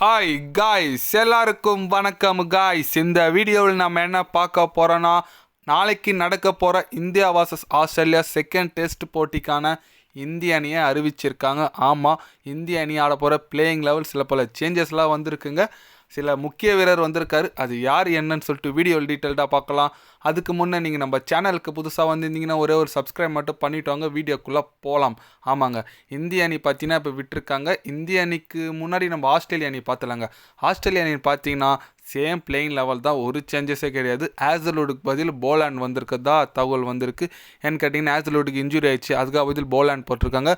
Hi guys எல்லாருக்கும் வணக்கம் guys இந்த வீடியோவில் நம்ம என்ன பார்க்க போகிறோன்னா நாளைக்கு நடக்க போகிற India versus Australia second test போட்டிக்கான இந்திய அணியை அறிவிச்சிருக்காங்க. ஆமாம் இந்திய அணி ஆட போகிற பிளேயிங் லெவல் சில பல சேஞ்சஸ்லாம் வந்திருக்குங்க. சில முக்கிய வீரர் வந்திருக்காரு. அது யார் என்னன்னு சொல்லிட்டு வீடியோ டீட்டெயில்டாக பார்க்கலாம். அதுக்கு முன்னே நீங்கள் நம்ம சேனலுக்கு புதுசாக வந்திருந்தீங்கன்னா ஒரே ஒரு சப்ஸ்கிரைப் மட்டும் பண்ணிட்டு வாங்க. வீடியோக்குள்ளே போகலாம் ஆமாங்க. இந்திய அணி பார்த்தீங்கன்னா இப்போ விட்டுருக்காங்க. இந்திய அணிக்கு முன்னாடி நம்ம ஆஸ்திரேலிய அணி பார்த்தலாங்க. ஆஸ்திரேலிய அணி பார்த்தீங்கன்னா சேம் பிளேயிங் லெவல் தான். ஒரு சேஞ்சஸே கிடையாது. ஆசலோடுக்கு பதில் போலாண்ட் வந்திருக்கதா? தகவல் வந்திருக்கு. ஏன்னு கேட்டிங்கன்னா ஆசலோடுக்கு இன்ஜுரி ஆயிடுச்சு. அதுக்காக பதில் போலாண்ட் போட்டிருக்காங்க.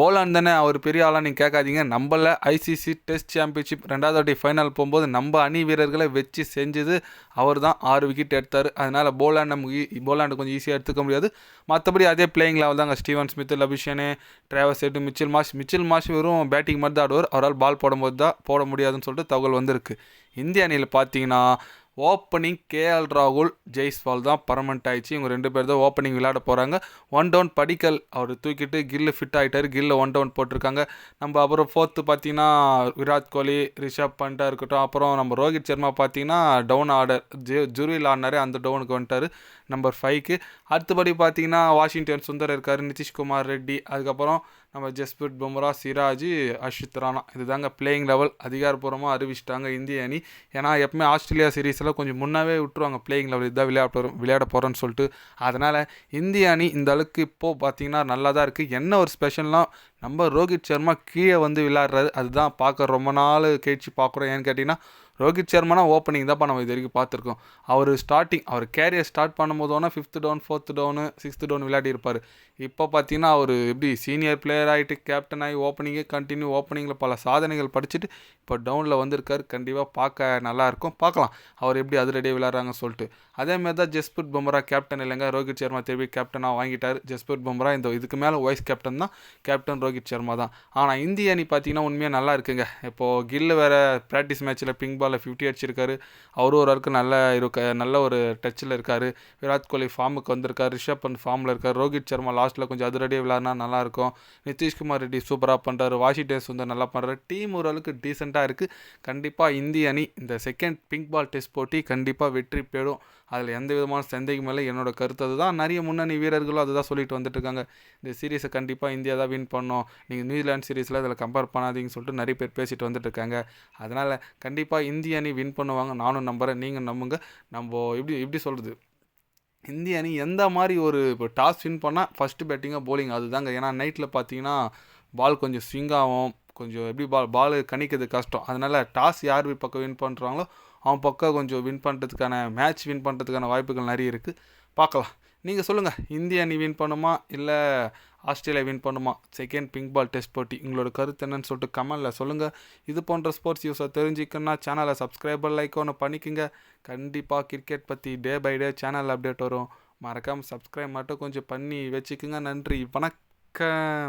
போலாண்ட் தானே அவர் பெரிய ஆளாக நீங்கள் கேட்காதீங்க. நம்மள ஐசிசி டெஸ்ட் சாம்பியன்ஷிப் ரெண்டாவது வாட்டி ஃபைனல் போகும்போது நம்ம அணி வீரர்களை வச்சு செஞ்சது அவர் தான். ஆறு விக்கெட் எடுத்தார். அதனால் போலாண்ட் நமக்கு e, போலாண்டு கொஞ்சம் ஈஸியாக எடுத்துக்க முடியாது. மற்றபடி அதே பிளேயிங் லெவல் தாங்க. Steven Smith Labuschagne Travis Head Mitchell Marsh Mitchell Marsh வெறும் பேட்டிங் மட்டும் தான் ஆடுவார். அவரால் பால் போடும்போது தான் போட முடியாதுன்னு சொல்லிட்டு தகவல் வந்திருக்கு. இந்திய அணியில் பார்த்தீங்கன்னா ஓப்பனிங் கேஎல் ராகுல் ஜெய்ஸ்வால் தான் பர்மனெண்ட் ஆயிடுச்சு. இவங்க ரெண்டு பேர் தான் ஓப்பனிங் விளையாட போகிறாங்க ஒன் டவுன் படிக்கல் அவர் தூக்கிட்டு கில்லு ஃபிட் ஆகிட்டார் கில்லு ஒன் டவுன் போட்டிருக்காங்க. நம்ம அப்புறம் ஃபோர்த்து பார்த்தீங்கன்னா விராட் கோலி ரிஷப் பண்டா இருக்கட்டும். அப்புறம் நம்ம ரோஹித் சர்மா பார்த்தீங்கன்னா டவுன் ஆர்டர் ஜெ ஜுருவில் ஆடினாரு. அந்த டவுனுக்கு வந்துட்டார் நம்பர் ஃபைவ்க்கு அடுத்தபடி பார்த்தீங்கன்னா வாஷிங்டன் சுந்தர் இருக்கார். நிதிஷ்குமார் ரெட்டி. அதுக்கப்புறம் நம்ம ஜஸ்பிரிட் பும்ரா சிராஜ் அஷித் ராணா. இதுதாங்க பிளேயிங் லெவல் அதிகாரப்பூர்வமாக அறிவிச்சிட்டாங்க இந்திய அணி. ஏன்னா எப்பவுமே ஆஸ்திரேலியா சீரீஸில் கொஞ்சம் முன்னாவே விட்டுருவாங்க பிளேயிங் லெவல் இதுதான் விளையாட போகிறோம் விளையாட போகிறோன்னு சொல்லிட்டு. அதனால் இந்திய அணி இந்த அளவுக்கு இப்போது பார்த்தீங்கன்னா நல்லா தான் இருக்குது என்ன ஒரு ஸ்பெஷல்னால் நம்ம ரோஹித் சர்மா கீழே வந்து விளையாடுறது அதுதான் பார்க்க ரொம்ப நாள் கழிச்சு பார்க்குறோம். ஏன்னு கேட்டிங்கன்னா ரோஹித் சர்மானா ஓப்பனிங் தான்ப்பா நம்ம இது வரைக்கும் பார்த்துருக்கோம். அவர் ஸ்டார்டிங் அவர் கேரியர் ஸ்டார்ட் பண்ணும்போது ஒன்றா fifth down fourth down sixth down விளையாடி இருப்பார் இப்போ பார்த்தீங்கன்னா அவர் எப்படி சீனியர் பிளேயர் ஆகிட்டு கேப்டன் ஆகி ஓப்பனிங்கே கண்டினியூ ஓப்பனிங்கில் பல சாதனைகள் படிச்சுட்டு இப்போ டவுனில் வந்திருக்காரு. கண்டிப்பாக பார்க்க நல்லாயிருக்கும் பார்க்கலாம். அவர் எப்படி அதிரடியாக விளையாடுறாங்கன்னு சொல்லிட்டு. அதேமாதிரி தான் ஜஸ்பிரிட் பும்ரா கேப்டன் இல்லைங்க. ரோஹித் சர்மா திருப்பி கேப்டனாக வாங்கிட்டார். ஜஸ்பிரிட் பும்ரா இந்த இதுக்கு மேலே வைஸ் கேப்டன் தான். கேப்டன் ரோஹித் சர்மா தான். ஆனால் இந்திய அணி பார்த்தீங்கன்னா உண்மையாக நல்லா இருக்குங்க. இப்போது கில்லு வேறு ப்ராக்டிஸ் மேட்ச்சில் பிங்க் பாலில் ஃபிஃப்டி அடிச்சிருக்காரு. அவரும் ஒரு அளவுக்கு நல்ல இருக்க நல்ல ஒரு டச்சில் இருக்கார். விராட் கோலி ஃபார்முக்கு வந்திருக்கார். ரிஷப் பண்ட் ஃபார்மில் இருக்கார். ரோஹித் சர்மா லாஸ்ட்டில் கொஞ்சம் அதிரடியாக விளாட்னா நல்லாயிருக்கும் நிதிஷ்குமார் ரெட்டி சூப்பராக பண்ணுறாரு வாஷிங்டன் சுந்தர் நல்லா பண்ணுறாரு டீம் ஓரளவுக்கு டீசெண்டாக இருக்குது கண்டிப்பாக இந்திய அணி இந்த செகண்ட் பிங்க் பால் டெஸ்ட் போட்டி கண்டிப்பாக வெற்றி பெறும். அதில் எந்த விதமான சந்தேகம் இல்லை. என்னோட கருத்து அதுதான். நிறைய முன்னணி வீரர்களும் அதுதான் சொல்லிட்டு வந்துட்டு இருக்காங்க இந்த சீரீஸை கண்டிப்பாக இந்தியா தான் வின் பண்ணோம். நீங்கள் நியூசிலாந்து சீரீஸில் அதில் கம்பேர் பண்ணாதீங்கன்னு சொல்லிட்டு நிறைய பேர் பேசிட்டு வந்துட்டு இருக்காங்க அதனால் கண்டிப்பாக இந்த இந்திய அணி வின் பண்ணுவாங்க நானும் நம்புகிறேன் நீங்கள் நம்புங்க. நம்ம எப்படி எப்படி சொல்கிறது இந்திய அணி எந்த மாதிரி ஒரு இப்போ டாஸ் வின் பண்ணால் ஃபஸ்ட்டு பேட்டிங்காக போலிங் அதுதாங்க. ஏன்னா நைட்டில் பார்த்தீங்கன்னா பால் கொஞ்சம் ஸ்விங் ஆகும். கொஞ்சம் எப்படி பால் பால் கணிக்கிறது கஷ்டம். அதனால் டாஸ் யார் பக்கம் வின் பண்ணுறாங்களோ அவன் பக்கம் கொஞ்சம் வின் பண்ணுறதுக்கான மேட்ச் வின் பண்ணுறதுக்கான வாய்ப்புகள் நிறைய இருக்குது பார்க்கலாம். நீங்கள் சொல்லுங்கள் இந்திய அணி வின் பண்ணுமா? இல்லை ஆஸ்திரேலியா வின் பண்ணுமா? செகண்ட் பிங்க் பால் டெஸ்ட் போட்டி. உங்களோட கருத்து என்னன்னு சொல்லிட்டு கமெண்டில் சொல்லுங்கள் இது போன்ற ஸ்போர்ட்ஸ் நியூஸை தெரிஞ்சுக்கணும்னா சேனலை சப்ஸ்கிரைபர் லைக் ஒன்று பண்ணிக்கோங்க. கண்டிப்பாக கிரிக்கெட் பற்றி day by day channel update வரும். மறக்காமல் சப்ஸ்கிரைப் மட்டும் கொஞ்சம் பண்ணி வச்சுக்கோங்க. நன்றி. வணக்கம்.